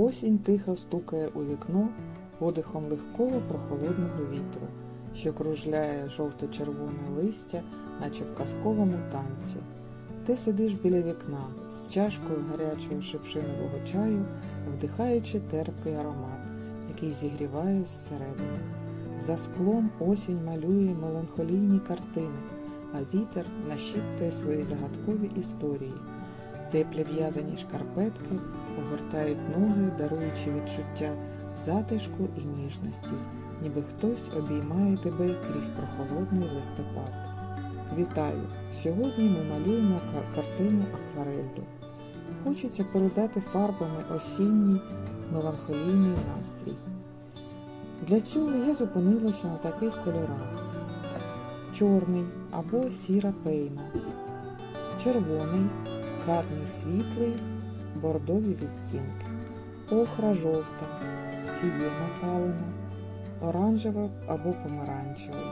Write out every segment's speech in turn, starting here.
Осінь тихо стукає у вікно подихом легкого прохолодного вітру, що кружляє жовто-червоне листя, наче в казковому танці. Ти сидиш біля вікна з чашкою гарячого шипшинового чаю, вдихаючи терпкий аромат, який зігріває зсередини. За склом осінь малює меланхолійні картини, а вітер нашіптує свої загадкові історії. Теплі в'язані шкарпетки огортають ноги, даруючи відчуття затишку і ніжності, ніби хтось обіймає тебе крізь прохолодний листопад. Вітаю! Сьогодні ми малюємо кар- картину аквареллю. Хочеться передати фарбами осінній меланхолійний настрій. Для цього я зупинилася на таких кольорах: чорний або сіра пейна, червоний, кадмій світлий, бордові відтінки, охра жовта, сієна палена, оранжева або помаранчевий,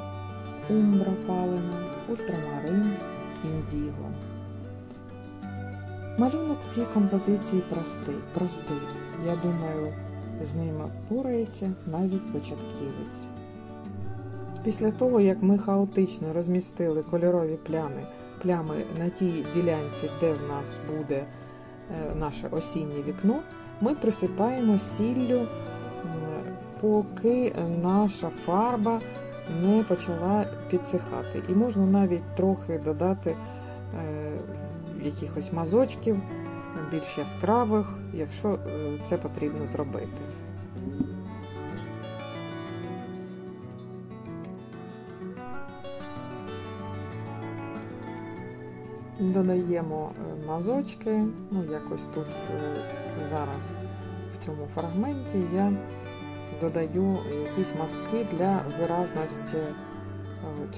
умбра палена, ультрамарин, індіго. Малюнок в цій композиції простий, простий. Я думаю, з ними порається навіть початківець. Після того, як ми хаотично розмістили кольорові плями, плями на тій ділянці, де в нас буде е, наше осіннє вікно, ми присипаємо сіллю, поки наша фарба не почала підсихати. І можна навіть трохи додати е, якихось мазочків, більш яскравих, якщо е, це потрібно зробити. Додаємо е, мазочки, ну якось тут е, зараз в цьому фрагменті я додаю якісь мазки для виразності е,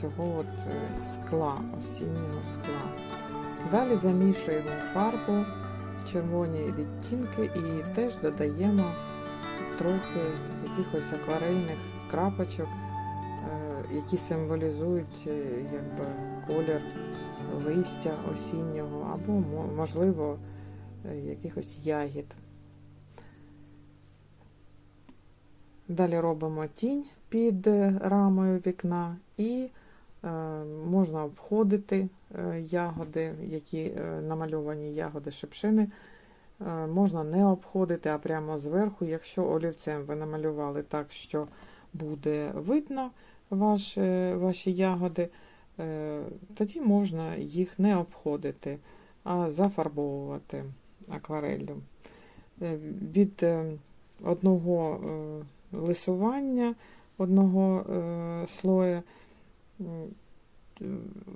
цього от скла, осіннього скла. Далі замішуємо фарбу, червоні відтінки і теж додаємо трохи якихось акварельних крапочок, які символізують якби, колір листя осіннього або, можливо, е, якихось ягід. Далі робимо тінь під е, рамою вікна і е, можна обходити ягоди, які намальовані ягоди шипшини. Можна не обходити, а прямо зверху, якщо олівцем ви намалювали так, що буде видно ваші, ваші ягоди, тоді можна їх не обходити, а зафарбовувати аквареллю. Е, Від е, одного е, лисування, одного е, слоя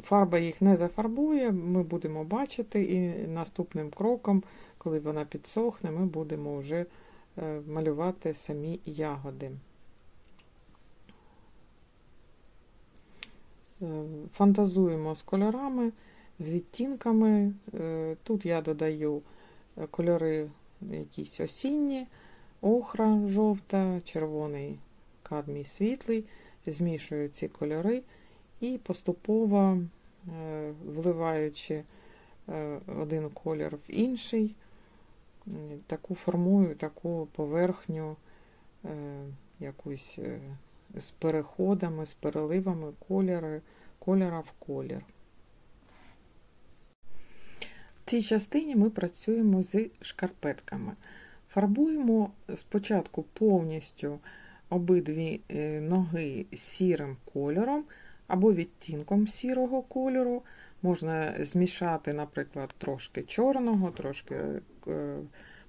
фарба їх не зафарбує, ми будемо бачити, і наступним кроком, коли вона підсохне, ми будемо вже е, малювати самі ягоди. Фантазуємо з кольорами, з відтінками. Е, Тут я додаю е, кольори якісь осінні, охра жовта, червоний кадмій світлий. Змішую ці кольори і поступово е, вливаючи е, один колір в інший, таку формую таку поверхню е, якусь е, з переходами, з переливами кольори, кольора в колір. В цій частині ми працюємо з шкарпетками. Фарбуємо спочатку повністю обидві е, ноги сірим кольором або відтінком сірого кольору. Можна змішати, наприклад, трошки чорного, трошки е,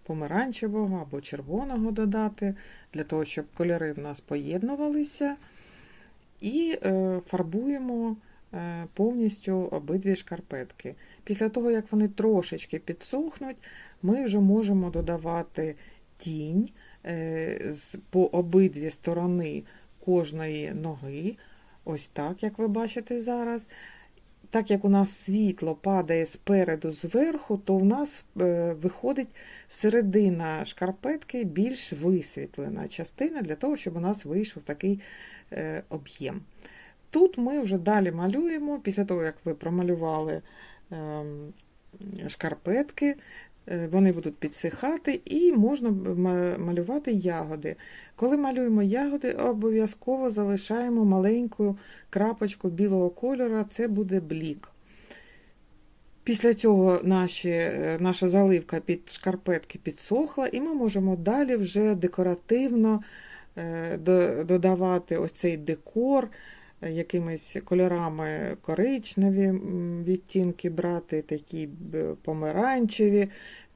помаранчевого або червоного додати, для того, щоб кольори в нас поєднувалися. І е, фарбуємо е, повністю обидві шкарпетки. Після того, як вони трошечки підсохнуть, ми вже можемо додавати тінь е, по обидві сторони кожної ноги. Ось так, як ви бачите зараз. Так як у нас світло падає спереду зверху, то у нас е, виходить середина шкарпетки більш висвітлена частина для того, щоб у нас вийшов такий е, об'єм. Тут ми вже далі малюємо, після того, як ви промалювали ем, шкарпетки, вони будуть підсихати і можна малювати ягоди. Коли малюємо ягоди, обов'язково залишаємо маленьку крапочку білого кольору, це буде блік. Після цього наші, е, наша заливка під шкарпетки підсохла, і ми можемо далі вже декоративно е, додавати ось цей декор, е, якимись кольорами коричневі відтінки брати, такі помаранчеві,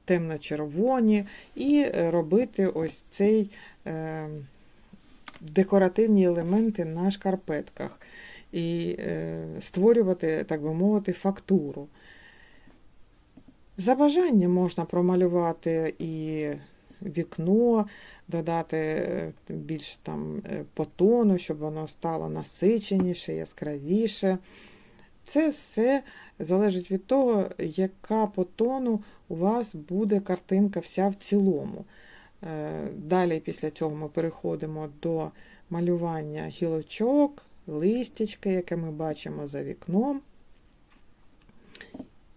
темно-червоні, і робити ось цей е, декоративні елементи на шкарпетках. І е, створювати, так би мовити, фактуру. За бажанням можна промалювати і вікно, додати е, більш там е, по щоб воно стало насиченіше, яскравіше. Це все залежить від того, яка по тону у вас буде картинка вся в цілому. Е, Далі після цього ми переходимо до малювання гілочок, листячка, яке ми бачимо за вікном.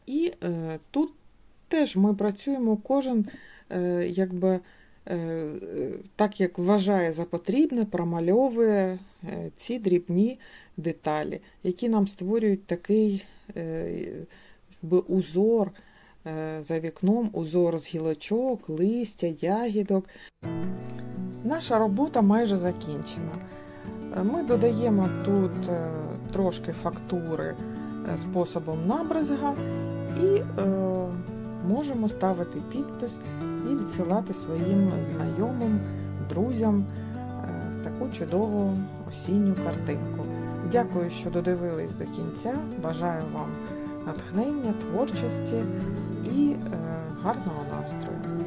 І тут теж ми працюємо кожен, е, якби, е, е, так як вважає за потрібне, промальовує ці дрібні деталі, які нам створюють такий якби, узор за вікном, узор з гілочок, листя, ягідок. Наша робота майже закінчена. Ми додаємо тут трошки фактури способом набризга і можемо ставити підпис і відсилати своїм знайомим, друзям е, таку чудову осінню картинку. Дякую, що додивились до кінця. Бажаю вам натхнення, творчості і е, гарного настрою.